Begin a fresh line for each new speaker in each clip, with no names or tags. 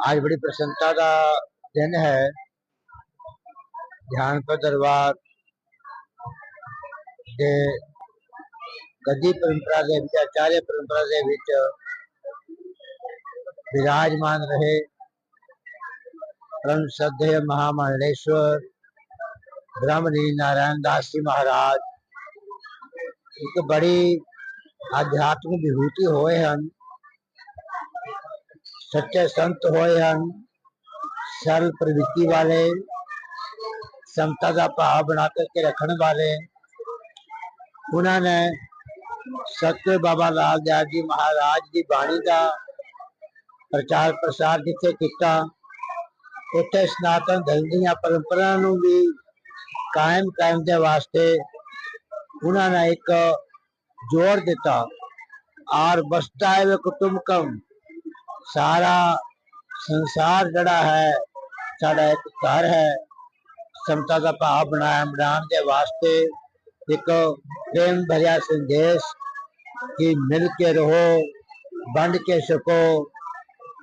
आज बड़ी प्रसन्नता का दिन है ध्यान पर दरबार ਦੇ ਗੱਦੀ ਪਰੰਪਰਾ ਦੇ ਵਿੱਚ ਆਚਾਰਿਆ ਪਰੰਪਰਾ ਦੇ ਵਿੱਚ ਵਿਰਾਜਮਾਨ ਰਹੇ परम श्रद्धेय महामंडलेश्वर ब्रह्मलीन नारायण दास जी महाराज एक बड़ी आध्यात्मिक विभूति होए ਹਨ सच्चे संत हो। सरल प्रवृत्ति वाले समता का भाव बना करके रखने वाले। उन्होंने सत्य बाबा लाल दयाल जी महाराज की बाणी का प्रचार प्रसार जिथे किया। उत्थे सनातन धर्म दंपरा भी कायम करने वास्ते उन्होंने एक ज़ोर दिता। और बसता है वे कुटुंबकम। ਸਾਰਾ ਸੰਸਾਰ ਜਿਹੜਾ ਹੈ ਸਾਡਾ ਇੱਕ ਘਰ ਹੈ ਸਮਤਾ ਦਾ ਭਾਵ ਬਣਾਇਆ ਬਣਾਉਣ ਦੇ ਵਾਸਤੇ ਇੱਕ ਪ੍ਰੇਮ ਭਰਿਆ ਸੰਦੇਸ਼ ਕਿ ਮਿਲ ਕੇ ਰਹੋ ਵੰਡ ਕੇ ਸਕੋ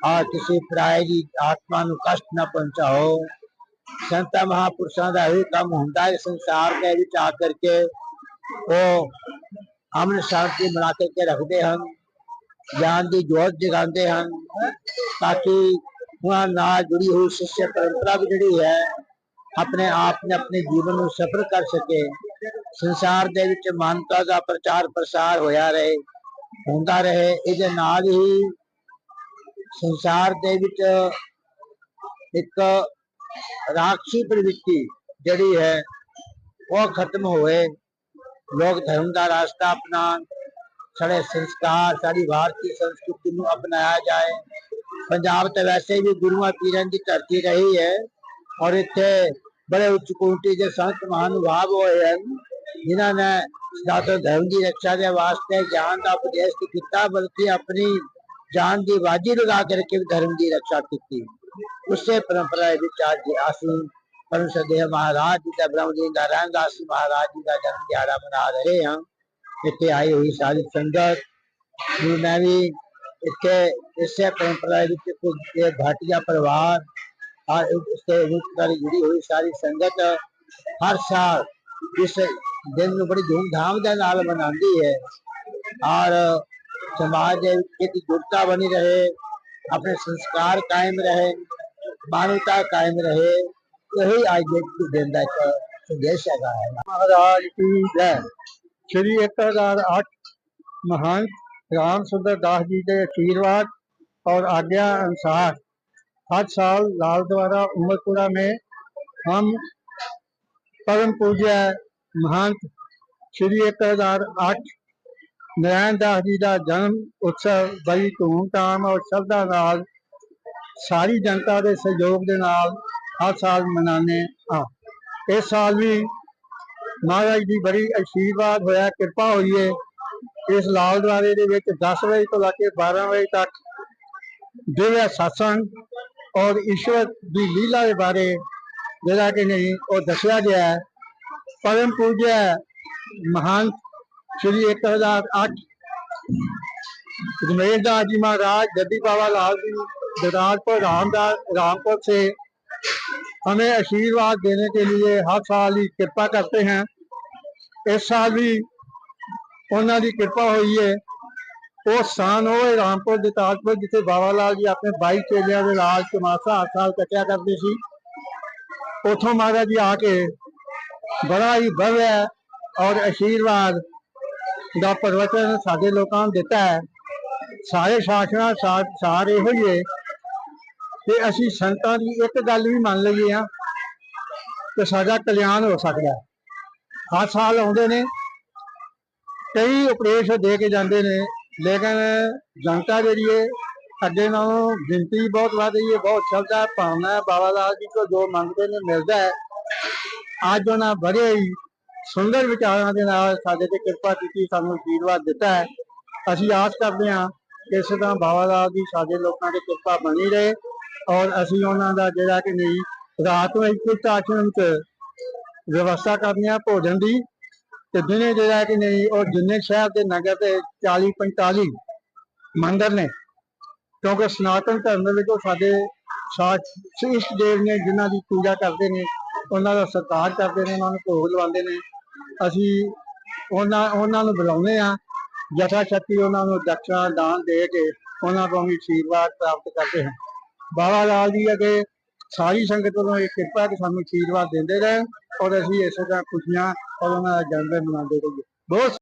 और किसी पराए की आत्मा ਨੂੰ ਕਸ਼ਟ ਨਾ ਪਹੁੰਚਾਓ ਸੰਤਾਂ ਮਹਾਪੁਰਸ਼ਾਂ ਦਾ ਇਹ ਕੰਮ ਹੁੰਦਾ ਹੈ ਸੰਸਾਰ ਦੇ ਵਿੱਚ ਆ ਕਰਕੇ ਉਹ ਅਮਨ ਸ਼ਾਂਤੀ ਬਣਾ ਕੇ ਰੱਖਦੇ ਹਨ ਗਿਆਨ ਦੀ ਜੋਤ ਜਗਾਉਂਦੇ ਹਨ ਤਾਂ ਕਿ ਉਹਨਾਂ ਨਾਲ ਜੁੜੀ ਹੋਈ ਸਿੱਖ ਪਰੰਪਰਾ ਵੀ ਜਿਹੜੀ ਹੈ, ਆਪਣੇ ਆਪ ਨੇ ਆਪਣੇ ਜੀਵਨ ਨੂੰ ਸਫਲ ਕਰ ਸਕੇ। ਸੰਸਾਰ ਦੇ ਵਿੱਚ ਮਾਨਤਾ ਦਾ ਪ੍ਰਚਾਰ ਪ੍ਰਸਾਰ ਹੋਇਆ ਰਹੇ, ਹੁੰਦਾ ਰਹੇ, ਇਹਦੇ ਨਾਲ ਹੀ ਸੰਸਾਰ ਦੇ ਵਿੱਚ ਇੱਕ ਰਾਖਸ਼ੀ ਪ੍ਰਵਿਰਤੀ ਜਿਹੜੀ ਹੈ, ਉਹ ਖਤਮ ਹੋਏ। ਲੋਕ ਧਰਮ ਦਾ ਰਾਸਤਾ ਅਪਣਾਉਣ ਸਾਡੇ ਸੰਸਕਾਰ ਸਾਡੀ ਭਾਰਤੀ ਸੰਸਕ੍ਰਿਤੀ ਨੂੰ ਅਪਣਾਇਆ ਜਾਏ ਪੰਜਾਬ ਤੇ ਵੈਸੇ ਵੀ ਗੁਰੂਆਂ ਪੀਰਾਂ ਦੀ ਧਰਤੀ ਰਹੀ ਹੈ ਔਰ ਇੱਥੇ ਬੜੇ ਉੱਚ ਕੋਟि ਦੇ ਸੰਤ ਮਹਾਨੁਭਾਵ ਹੋਏ ਹਨ ਜਿਨ੍ਹਾਂ ਨੇ ਸਨਾਤਨ ਧਰਮ ਦੀ ਰੱਖਿਆ ਦੇ ਵਾਸਤੇ ਗਿਆਨ ਦਾ ਉਪਦੇਸ਼ ਕੀਤਾ ਬਲਕਿ ਆਪਣੀ ਜਾਨ ਦੀ ਬਾਜੀ ਲਗਾ ਕਰਕੇ ਵੀ ਧਰਮ ਦੀ ਰੱਖਿਆ ਕੀਤੀ ਉਸੇ ਪਰੰਪਰਾ ਵਿੱਚ ਅੱਜ ਅਸੀਂ ਪਰਮ ਸਦੇ ਮਹਾਰਾਜ ਜੀ ਦਾ ਬ੍ਰਹਮ ਜੀ ਦਾ ਰਾਮਦਾਸ ਜੀ ਮਹਾਰਾਜ ਜੀ ਦਾ ਜਨਮ ਦਿਹਾੜਾ ਮਨਾ ਰਹੇ ਹਾਂ ਇੱਥੇ ਆਈ ਹੋਈ ਸਾਰੀ ਸੰਗਤ ਨੂੰ ਮੈਂ ਵੀ ਇੱਥੇ ਇਸੇ ਪਰੰਪਰਾ ਵਿੱਚ ਕੁਝ ਇਹ ਭਾਟੀਆ ਪਰਿਵਾਰ और इससे रूपदारी जुड़ी हुई सारी संगत हर साल इस दिन में बड़ी धूमधाम के नाल मनाती है और समाज ਦੇ ਵਿੱਚ ਇੱਕ ਜੁੜਤਾ ਬਣੀ ਰਹੇ ਆਪਣੇ ਸੰਸਕਾਰ ਕਾਇਮ ਰਹੇ ਮਾਨਵਤਾ ਕਾਇਮ ਰਹੇ ਇਹੀ ਅੱਜ ਦੇ ਦਿਨ ਦਾ ਇੱਕ ਸੰਦੇਸ਼ ਹੈਗਾ ਹੈ
महाराज की जय श्री 1008 महंत राम सुंदर दास जी के आशीर्वाद और आज्ञा अनुसार हर साल लाल द्वारा उमरपुरा में हम परम पूज्य महंत श्री 1008 नारायण दास जी का जन्म उत्सव बड़ी धूमधाम और श्रद्धा नाल सारी जनता के सहयोग के नाल हर साल मनाने हाँ इस साल भी ਮਹਾਰਾਜ ਦੀ ਬੜੀ ਆਸ਼ੀਰਵਾਦ ਹੋਇਆ ਕਿਰਪਾ ਹੋਈ ਹੈ ਇਸ ਲਾਲ ਦੁਆਰੇ ਦੇ ਵਿੱਚ 10 ਵਜੇ ਤੋਂ ਲੈ ਕੇ 12 ਵਜੇ ਤੱਕ ਦਿਵਯ satsang ਔਰ ਈਸ਼ਵਰ ਦੀ ਲੀਲਾ ਦੇ ਬਾਰੇ ਜਿਹੜਾ ਕਿ ਨਹੀਂ ਉਹ ਦੱਸਿਆ ਗਿਆ ਹੈ ਪਰਮ ਪੂਜਿਆ ਮਹੰਤ ਸ਼੍ਰੀ 1008 रमेश दास जी महाराज जद्दी बाबा लाल जी दराजपुर रामदास रामपुर से हमें आशीर्वाद देने के लिए हर साल ही कृपा करते हैं ਇਸ ਸਾਲ ਵੀ ਉਹਨਾਂ ਦੀ ਕਿਰਪਾ ਹੋਈ ਹੈ ਉਹ ਸਾਨ ਹੋਏ ਰਾਮਪੁਰ ਦੇ ਤਾਜਪੁਰ ਜਿੱਥੇ ਬਾਬਾ ਲਾਲ ਜੀ ਆਪਣੇ 22 ਚੇਲਿਆਂ ਦੇ ਰਾਜ ਤਮਾਸ਼ਾ ਹਰ ਸਾਲ ਕੱਟਿਆ ਕਰਦੇ ਸੀ। ਉਥੋਂ ਮਹਾਰਾਜ ਜੀ ਆ ਕੇ ਬੜਾ ਹੀ ਭਵਿਆ ਔਰ ਅਸ਼ੀਰਵਾਦ ਦਾ ਪਰਵਚਨ ਸਾਡੇ ਲੋਕਾਂ ਨੂੰ ਦਿੱਤਾ ਹੈ। ਸਾਰੇ ਸ਼ਾਸਨਾਂ ਸਾਰੇ ਇਹੋ ਹੀ ਤੇ ਅਸੀਂ ਸੰਤਾਂ ਦੀ ਇੱਕ ਗੱਲ ਵੀ ਮੰਨ ਲਈਏ ਆ ਤੇ ਸਾਡਾ ਕਲਿਆਣ ਹੋ ਸਕਦਾ ਹੈ। ਹਰ ਸਾਲ ਆਉਂਦੇ ਨੇ। ਕਈ ਉਪਦੇਸ਼ ਦੇ ਕੇ ਜਾਂਦੇ ਨੇ, ਲੇਕਿਨ ਜਨਤਾ ਜਿਹੜੀ ਹੈ ਅੱਗੇ ਨਾਲੋਂ ਗਿਣਤੀ ਬਹੁਤ ਵੱਧ ਗਈ ਹੈ ਬਹੁਤ ਸ਼ਬਦ ਭਾਵਨਾ ਬਾਬਾ ਲਾਲ ਜੀ ਕੋਲ ਜੋ ਮੰਗਦੇ ਨੇ, ਮਿਲਦਾ ਹੈ। ਅੱਜ ਉਹਨਾਂ ਬੜੇ ਹੀ ਸੁੰਦਰ ਵਿਚਾਰਾਂ ਦੇ ਨਾਲ ਸਾਡੇ ਤੇ ਕਿਰਪਾ ਕੀਤੀ, ਸਾਨੂੰ ਆਸ਼ੀਰਵਾਦ ਦਿੱਤਾ ਹੈ। ਅਸੀਂ ਆਸ ਕਰਦੇ ਹਾਂ ਕਿ ਇਸ ਤਰ੍ਹਾਂ ਬਾਬਾ ਲਾਲ ਦੀ ਸਾਡੇ ਲੋਕਾਂ ਤੇ ਕਿਰਪਾ ਬਣੀ ਰਹੇ ਔਰ ਅਸੀਂ ਉਹਨਾਂ ਦਾ ਜਿਹੜਾ ਕਿ ਨਹੀਂ, ਰਾਤ ਨੂੰ ਇੱਕ ਆਸ਼ਰਮ ਚ ਵਿਵਸਥਾ ਕਰਨੀ ਆ ਭੋਜਨ ਦੀ ਤੇ ਦਿਨੇ ਜਿਹੜਾ ਕਿ ਨਹੀਂ, ਉਹ ਜਿੰਨੇ ਸ਼ਹਿਰ ਦੇ ਨਗਰ ਤੇ 40 45 ਮੰਦਰ ਨੇ, ਕਿਉਂਕਿ ਸਨਾਤਨ ਧਰਮ ਦੇ ਵਿੱਚ ਉਹ ਸਾਡੇ ਸਾਥ ਇਸ ਦੇਵ ਨੇ ਜਿਨ੍ਹਾਂ ਦੀ ਪੂਜਾ ਕਰਦੇ ਨੇ, ਉਹਨਾਂ ਦਾ ਸਤਿਕਾਰ ਕਰਦੇ ਨੇ, ਉਹਨਾਂ ਨੂੰ ਭੋਗ ਲਵਾਉਂਦੇ ਨੇ। ਅਸੀਂ ਉਹਨਾਂ ਉਹਨਾਂ ਨੂੰ ਬੁਲਾਉਂਦੇ ਆ ਜਥਾ ਸ਼ਕਤੀ ਉਹਨਾਂ ਨੂੰ ਦਕਸ਼ਨਾ ਦਾਨ ਦੇ ਕੇ ਉਹਨਾਂ ਤੋਂ ਵੀ ਆਸ਼ੀਰਵਾਦ ਪ੍ਰਾਪਤ ਕਰਦੇ ਹਾਂ। ਬਾਬਾ ਲਾਲ ਜੀ ਅਗੇ ਸਾਰੀ ਸੰਗਤ ਵੱਲੋਂ ਇਹ ਕਿਰਪਾ ਕਿ ਸਾਨੂੰ ਆਸ਼ੀਰਵਾਦ ਦਿੰਦੇ ਰਹਿਣ ਔਰ ਅਸੀਂ ਇਸੇ ਤਰ੍ਹਾਂ ਖੁਸ਼ੀਆਂ ਔਰ ਉਹਨਾਂ ਦਾ ਜਨਮ ਦਿਨ ਮਨਾਉਂਦੇ ਰਹੀਏ। ਬਹੁਤ